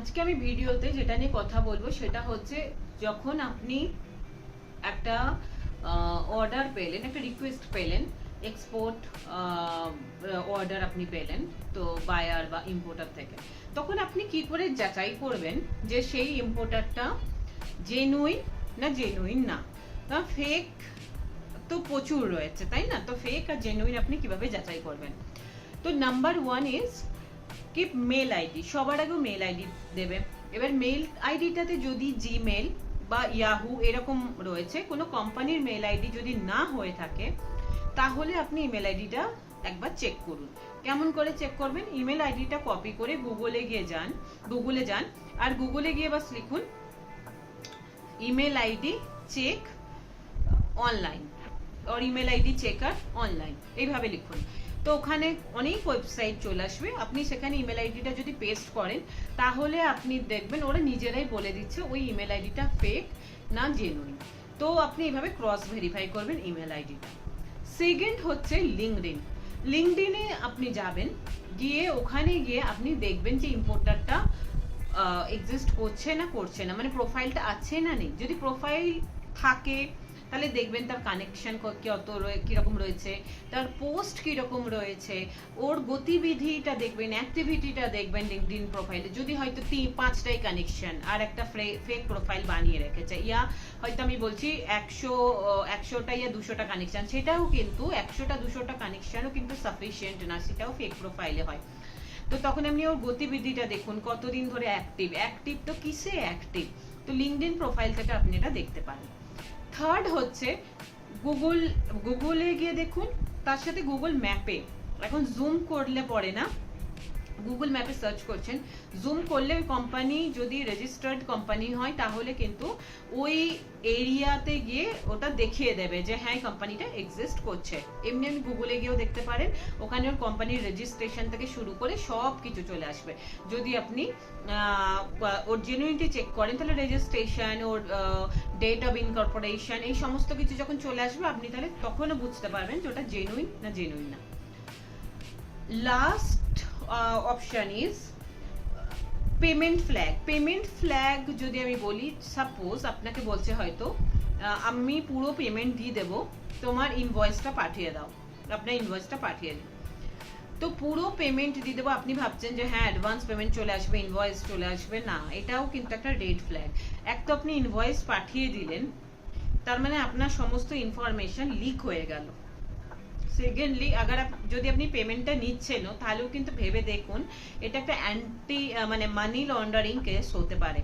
আজকে আমি ভিডিওতে যেটা নিয়ে কথা বলব সেটা হচ্ছে যখন আপনি একটা অর্ডার পেলেন, একটা রিকোয়েস্ট পেলেন এক্সপোর্ট অর্ডার আপনি পেলেন, তো বায়ার বা ইম্পোর্টার থেকে, তখন আপনি কি করে যাচাই করবেন যে সেই ইম্পোর্টারটা জেনুইন না জেনুইন না? ফেক তো প্রচুর রয়েছে, তাই না? তো ফেক আর জেনুইন আপনি কীভাবে যাচাই করবেন? তো নাম্বার ওয়ান ইজ কি মেল আইডি সবার আগেও মেল আইডি দেবে। এবার মেল আইডিটাতে যদি জিমেল বা ইয়াহু এরকম রয়েছে, কোনো কোম্পানির মেল আইডি যদি না হয়ে থাকে, তাহলে আপনি ইমেল আইডিটা একবার চেক করুন। কেমন করে চেক করবেন? ইমেল আইডিটা কপি করে গুগলে গিয়ে যান গুগলে যান, আর গুগলে গিয়ে বাস লিখুন email ID check online or email ID checker online এইভাবে লিখুন। তো ওখানে অনেক ওয়েবসাইট চলে আসবে। আপনি সেখানে ইমেল আইডিটা যদি পেস্ট করেন, তাহলে আপনি দেখবেন ওরা নিজেরাই বলে দিচ্ছে ওই ইমেল আইডিটা ফেক না জেনুইন তো আপনি এইভাবে ক্রস ভেরিফাই করবেন ইমেল আইডিটা সেকেন্ড হচ্ছে লিঙ্কডিন লিঙ্কডিনে আপনি যাবেন, গিয়ে ওখানে গিয়ে আপনি দেখবেন যে ইম্পোর্টারটা এক্সিস্ট করছে না করছে না মানে প্রোফাইলটা আছে না নেই। যদি প্রোফাইল থাকে তাহলে দেখবেন তার কানেকশন কত কীরকম রয়েছে, তার পোস্ট কীরকম রয়েছে, ওর গতিবিধিটা দেখবেন অ্যাক্টিভিটিটা দেখবেন লিঙ্কডিন প্রোফাইলে যদি হয়তো তিন পাঁচটাই কানেকশন আর একটা ফেক প্রোফাইল বানিয়ে রেখেছে, ইয়া হয়তো আমি বলছি একশো একশোটা ইয়া দুশোটা কানেকশন সেটাও কিন্তু একশোটা, দুশোটা কানেকশনও কিন্তু সাফিসিয়েন্ট না, সেটাও ফেক প্রোফাইলে হয়। তো তখন আপনি ওর গতিবিধিটা দেখুন, কতদিন ধরে অ্যাক্টিভ অ্যাক্টিভ তো কিসে অ্যাক্টিভ তো লিঙ্কডিন প্রোফাইল থেকে আপনি এটা দেখতে পারেন। থার্ড হচ্ছে গুগল গুগলে গিয়ে দেখুন, তার সাথে গুগল ম্যাপে এখন জুম করলে পড়ে না। গুগল ম্যাপে সার্চ করছেন জুম করলে ওই কোম্পানি যদি রেজিস্টার্ড কোম্পানি হয়, তাহলে কিন্তু ওই এরিয়াতে গিয়ে ওটা দেখিয়ে দেবে যে হ্যাঁ কোম্পানিটা এক্সিস্ট করছে। এমনি আমি গুগলে গিয়েও দেখতে পারেন, ওখানে ওর কোম্পানির রেজিস্ট্রেশন থেকে শুরু করে সব কিছু চলে আসবে। যদি আপনি ওর জেনুইনটি চেক করেন, তাহলে registration or date of incorporation এই সমস্ত কিছু যখন চলে আসবে, আপনি তাহলে তখনও বুঝতে পারবেন যে ওটা জেনুইন না জেনুইন না। Last option is payment flag payment flag যদি আমি বলি সাপোজ আপনাকে বলছে হয়তো আমি পুরো পেমেন্ট দিয়ে দেবো, তোমার ইনভয়েসটা পাঠিয়ে দাও। আপনার ইনভয়েসটা পাঠিয়ে দিন। তো পুরো পেমেন্ট দিয়ে দেবো, আপনি ভাবছেন যে হ্যাঁ অ্যাডভান্স পেমেন্ট চলে আসবে ইনভয়েস চলে আসবে, না, এটাও কিন্তু একটা রেড ফ্ল্যাগ এক তো আপনি ইনভয়েস পাঠিয়ে দিলেন, তার মানে আপনার সমস্ত ইনফরমেশন লিক হয়ে গেল। সেকেন্ডলি আগার যদি আপনি পেমেন্টটা নিচ্ছেনও, তাহলেও কিন্তু ভেবে দেখুন, এটা একটা অ্যান্টি মানে মানি লন্ডারিং কেস হতে পারে।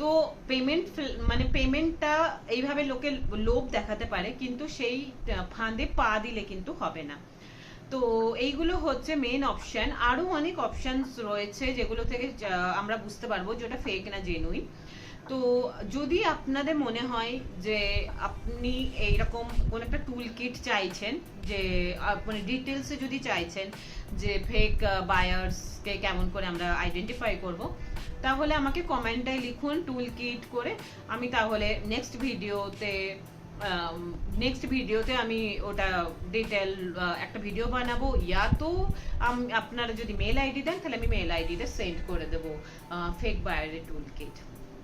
তো পেমেন্ট মানে পেমেন্টটা এইভাবে লোকে লোভ দেখাতে পারে, কিন্তু সেই ফাঁদে পা দিলে কিন্তু হবে না। তো এইগুলো হচ্ছে মেন অপশন আরও অনেক অপশনস রয়েছে যেগুলো থেকে আমরা বুঝতে পারব যেটা ফেক না জেনুইন তো যদি আপনাদের মনে হয় যে আপনি এইরকম কোন একটা টুল কিট চাইছেন যে মানে ডিটেলসে যদি চাইছেন যে ফেক বায়ার্সকে কেমন করে আমরা আইডেন্টিফাই করব, তাহলে আমাকে কমেন্টে লিখুন টুল কিট করে। আমি তাহলে নেক্সট ভিডিওতে নেক্সট ভিডিওতে আমি ওটা ডিটেল একটা ভিডিও বানাবো। ইয়া তো আপনারা যদি মেল আইডি দেন, তাহলে আমি মেল আইডিটা সেন্ড করে দেবো ফেক বায়ারের টুল কিট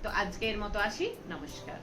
তো আজকের মতো আসি, নমস্কার।